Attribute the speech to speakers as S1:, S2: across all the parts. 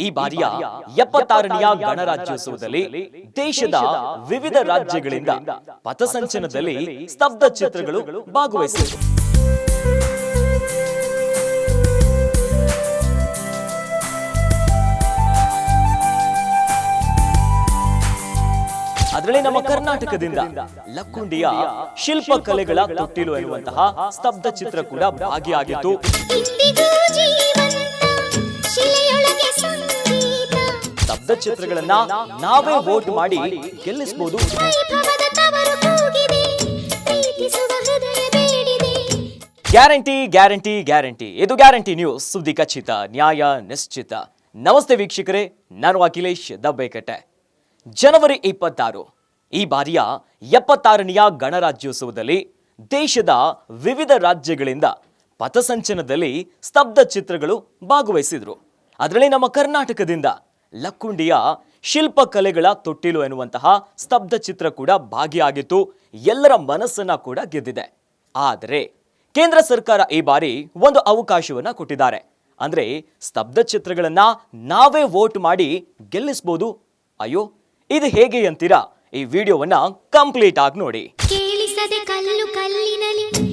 S1: ಈ ಬಾರಿಯ ಎಪ್ಪತ್ತಾರನೆಯ ಗಣರಾಜ್ಯೋತ್ಸವದಲ್ಲಿ ದೇಶದ ವಿವಿಧ ರಾಜ್ಯಗಳಿಂದ ಪಥಸಂಚಲನದಲ್ಲಿ ಸ್ತಬ್ಧ ಚಿತ್ರಗಳು ಭಾಗವಹಿಸಿವೆ. ಅದರಲ್ಲಿ ನಮ್ಮ ಕರ್ನಾಟಕದಿಂದ ಲಕ್ಕುಂಡಿಯ ಶಿಲ್ಪಕಲೆಗಳ ತೊಟ್ಟಿಲು ಎನ್ನುವಂತಹ ಸ್ತಬ್ಧ ಚಿತ್ರ ಕೂಡ ಭಾಗಿಯಾಗಿತ್ತು ಸ್ತಬ್ಧ ಚಿತ್ರಗಳನ್ನ ನಾವೇ ವೋಟ್ ಮಾಡಿ ಗೆಲ್ಲಿಸಬಹುದು ಗ್ಯಾರಂಟಿ ಗ್ಯಾರಂಟಿ ಗ್ಯಾರಂಟಿ. ಇದು ಗ್ಯಾರಂಟಿ ನ್ಯೂಸ್. ಸುದ್ದಿ ಖಚಿತ ನ್ಯಾಯ ನಿಶ್ಚಿತ. ನಮಸ್ತೆ ವೀಕ್ಷಕರೇ ನಾನು ಅಖಿಲೇಶ್ ದಬ್ಬೇಕಟ್ಟೆ. ಜನವರಿ ಇಪ್ಪತ್ತಾರು ಈ ಬಾರಿಯ ಎಪ್ಪತ್ತಾರನೆಯ ಗಣರಾಜ್ಯೋತ್ಸವದಲ್ಲಿ ದೇಶದ ವಿವಿಧ ರಾಜ್ಯಗಳಿಂದ ಪಥಸಂಚಲನದಲ್ಲಿ ಸ್ತಬ್ಧ ಚಿತ್ರಗಳು ಭಾಗವಹಿಸಿದ್ರು. ಅದರಲ್ಲಿ ನಮ್ಮ ಕರ್ನಾಟಕದಿಂದ ಲಕ್ಕುಂಡಿಯ ಶಿಲ್ಪಕಲೆಗಳ ತೊಟ್ಟಿಲು ಎನ್ನುವಂತಹ ಸ್ತಬ್ಧ ಚಿತ್ರ ಕೂಡ ಭಾಗಿಯಾಗಿತ್ತು ಎಲ್ಲರ ಮನಸ್ಸನ್ನ ಕೂಡ ಗೆದ್ದಿದೆ. ಆದರೆ ಕೇಂದ್ರ ಸರ್ಕಾರ ಈ ಬಾರಿ ಒಂದು ಅವಕಾಶವನ್ನ ಕೊಟ್ಟಿದ್ದಾರೆ. ಅಂದ್ರೆ ಸ್ತಬ್ಧ ಚಿತ್ರಗಳನ್ನ ನಾವೇ ವೋಟ್ ಮಾಡಿ ಗೆಲ್ಲಿಸ್ಬೋದು. ಅಯ್ಯೋ, ಇದು ಹೇಗೆ ಅಂತೀರಾ? ಈ ವಿಡಿಯೋವನ್ನ ಕಂಪ್ಲೀಟ್ ಆಗಿ ನೋಡಿ.
S2: ಕಲ್ಲು ಕಲ್ಲಿನಲಿ ಕನ್ನಡ ನುಡಿ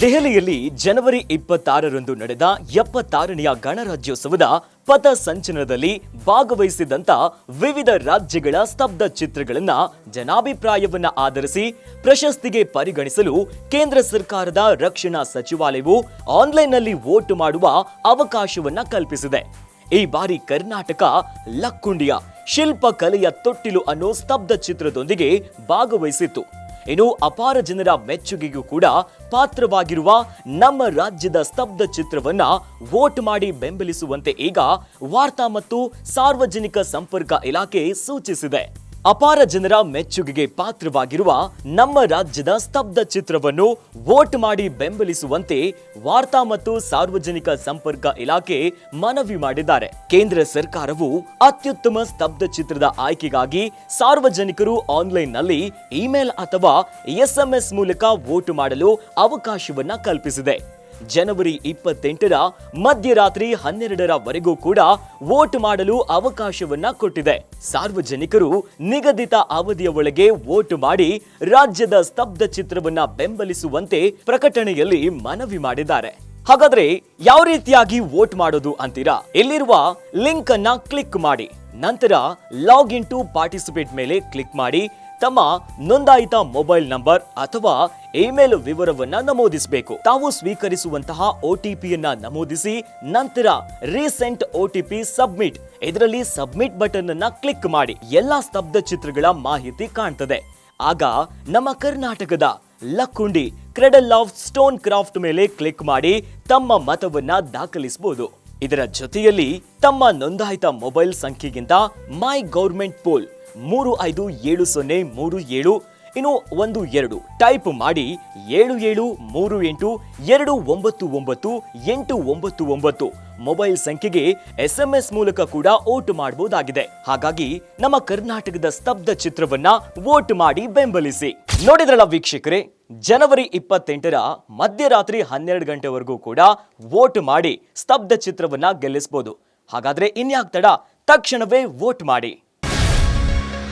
S1: ದೆಹಲಿಯಲ್ಲಿ ಜನವರಿ ಇಪ್ಪತ್ತಾರರಂದು ನಡೆದ ಎಪ್ಪತ್ತಾರನೆಯ ಗಣರಾಜ್ಯೋತ್ಸವದ ಪಥ ಸಂಚಲನದಲ್ಲಿ ಭಾಗವಹಿಸಿದಂತ ವಿವಿಧ ರಾಜ್ಯಗಳ ಸ್ತಬ್ಧ ಚಿತ್ರಗಳನ್ನ ಜನಾಭಿಪ್ರಾಯವನ್ನ ಆಧರಿಸಿ ಪ್ರಶಸ್ತಿಗೆ ಪರಿಗಣಿಸಲು ಕೇಂದ್ರ ಸರ್ಕಾರದ ರಕ್ಷಣಾ ಸಚಿವಾಲಯವು ಆನ್ಲೈನ್ನಲ್ಲಿ ವೋಟ್ ಮಾಡುವ ಅವಕಾಶವನ್ನ ಕಲ್ಪಿಸಿದೆ. ಈ ಬಾರಿ ಕರ್ನಾಟಕ ಲಕ್ಕುಂಡಿಯ ಶಿಲ್ಪಕಲೆಯ ತೊಟ್ಟಿಲು ಅನ್ನೋ ಸ್ತಬ್ಧ ಚಿತ್ರದೊಂದಿಗೆ ಭಾಗವಹಿಸಿತ್ತು. ಇನ್ನು ಅಪಾರ ಜನರ ಮೆಚ್ಚುಗೆಗೂ ಕೂಡ ಪಾತ್ರವಾಗಿರುವ ನಮ್ಮ ರಾಜ್ಯದ ಸ್ತಬ್ಧ ಚಿತ್ರವನ್ನ ವೋಟ್ ಮಾಡಿ ಬೆಂಬಲಿಸುವಂತೆ ಈಗ ವಾರ್ತಾ ಮತ್ತು ಸಾರ್ವಜನಿಕ ಸಂಪರ್ಕ ಇಲಾಖೆ ಸೂಚಿಸಿದೆ. ಅಪಾರ ಜನರ ಮೆಚ್ಚುಗೆಗೆ ಪಾತ್ರವಾಗಿರುವ ನಮ್ಮ ರಾಜ್ಯದ ಸ್ತಬ್ಧ ಚಿತ್ರವನ್ನು ವೋಟ್ ಮಾಡಿ ಬೆಂಬಲಿಸುವಂತೆ ವಾರ್ತಾ ಮತ್ತು ಸಾರ್ವಜನಿಕ ಸಂಪರ್ಕ ಇಲಾಖೆ ಮನವಿ ಮಾಡಿದ್ದಾರೆ. ಕೇಂದ್ರ ಸರ್ಕಾರವು ಅತ್ಯುತ್ತಮ ಸ್ತಬ್ಧ ಚಿತ್ರದ ಆಯ್ಕೆಗಾಗಿ ಸಾರ್ವಜನಿಕರು ಆನ್ಲೈನ್ನಲ್ಲಿ ಇಮೇಲ್ ಅಥವಾ ಎಸ್ಎಂಎಸ್ ಮೂಲಕ ವೋಟ್ ಮಾಡಲು ಅವಕಾಶವನ್ನ ಕಲ್ಪಿಸಿದೆ. ಜನವರಿ ಇಪ್ಪತ್ತೆಂಟರ ಮಧ್ಯರಾತ್ರಿ ಹನ್ನೆರಡರವರೆಗೂ ಕೂಡ ವೋಟ್ ಮಾಡಲು ಅವಕಾಶವನ್ನ ಕೊಟ್ಟಿದೆ. ಸಾರ್ವಜನಿಕರು ನಿಗದಿತ ಅವಧಿಯ ಒಳಗೆ ವೋಟ್ ಮಾಡಿ ರಾಜ್ಯದ ಸ್ತಬ್ಧ ಚಿತ್ರವನ್ನ ಬೆಂಬಲಿಸುವಂತೆ ಪ್ರಕಟಣೆಯಲ್ಲಿ ಮನವಿ ಮಾಡಿದ್ದಾರೆ. ಹಾಗಾದ್ರೆ ಯಾವ ರೀತಿಯಾಗಿ ವೋಟ್ ಮಾಡೋದು ಅಂತೀರಾ? ಇಲ್ಲಿರುವ ಲಿಂಕ್ ಅನ್ನ ಕ್ಲಿಕ್ ಮಾಡಿ. ನಂತರ ಲಾಗಿನ್ ಟು ಪಾರ್ಟಿಸಿಪೇಟ್ ಮೇಲೆ ಕ್ಲಿಕ್ ಮಾಡಿ. ತಮ್ಮ ನೋಂದಾಯಿತ ಮೊಬೈಲ್ ನಂಬರ್ ಅಥವಾ ಇಮೇಲ್ ವಿವರವನ್ನ ನಮೂದಿಸಬೇಕು. ತಾವು ಸ್ವೀಕರಿಸುವಂತಹ ಒಟಿಪಿಯನ್ನ ನಮೂದಿಸಿ ನಂತರ ರೀಸೆಂಟ್ ಒಟಿಪಿ ಸಬ್ಮಿಟ್. ಇದರಲ್ಲಿ ಸಬ್ಮಿಟ್ ಬಟನ್ ಅನ್ನ ಕ್ಲಿಕ್ ಮಾಡಿ ಎಲ್ಲಾ ಸ್ತಬ್ಧ ಚಿತ್ರಗಳ ಮಾಹಿತಿ ಕಾಣ್ತದೆ. ಆಗ ನಮ್ಮ ಕರ್ನಾಟಕದ Lakkundi cradle of stone craft ಮೇಲೆ ಕ್ಲಿಕ್ ಮಾಡಿ ತಮ್ಮ ಮತವನ್ನ ದಾಖಲಿಸಬಹುದು ಇದರ ಜೊತೆಯಲ್ಲಿ ತಮ್ಮ ನೋಂದಾಯಿತ ಮೊಬೈಲ್ ಸಂಖ್ಯೆಗಿಂತ ಮೈ ಗೌರ್ಮೆಂಟ್ ಪೋಲ್ ಮೂರು ಐದು ಏಳು ಸೊನ್ನೆ ಮೂರು ಏಳು. ಇನ್ನು ಒಂದು ಎರಡು. ಟೈಪ್ ಮಾಡಿ ಏಳು ಏಳು ಮೂರು ಎಂಟು ಎರಡು ಒಂಬತ್ತು ಒಂಬತ್ತು ಎಂಟು ಒಂಬತ್ತು ಒಂಬತ್ತು. ಮೊಬೈಲ್ ಸಂಖ್ಯೆಗೆ ಎಸ್ ಎಂ ಎಸ್ ಮೂಲಕ ಕೂಡ ವೋಟ್ ಮಾಡಬಹುದಾಗಿದೆ ಹಾಗಾಗಿ ನಮ್ಮ ಕರ್ನಾಟಕದ ಸ್ತಬ್ಧ ಚಿತ್ರವನ್ನ ವೋಟ್ ಮಾಡಿ ಬೆಂಬಲಿಸಿ. ನೋಡಿದ್ರಲ್ಲ ವೀಕ್ಷಕರೇ, ಜನವರಿ ಇಪ್ಪತ್ತೆಂಟರ ಮಧ್ಯರಾತ್ರಿ ಹನ್ನೆರಡು ಗಂಟೆವರೆಗೂ ಕೂಡ ವೋಟ್ ಮಾಡಿ ಸ್ತಬ್ಧ ಚಿತ್ರವನ್ನ ಗೆಲ್ಲಿಸಬಹುದು ಹಾಗಾದ್ರೆ ಇನ್ಯಾಕ್ ತಡ? ತಕ್ಷಣವೇ ವೋಟ್ ಮಾಡಿ.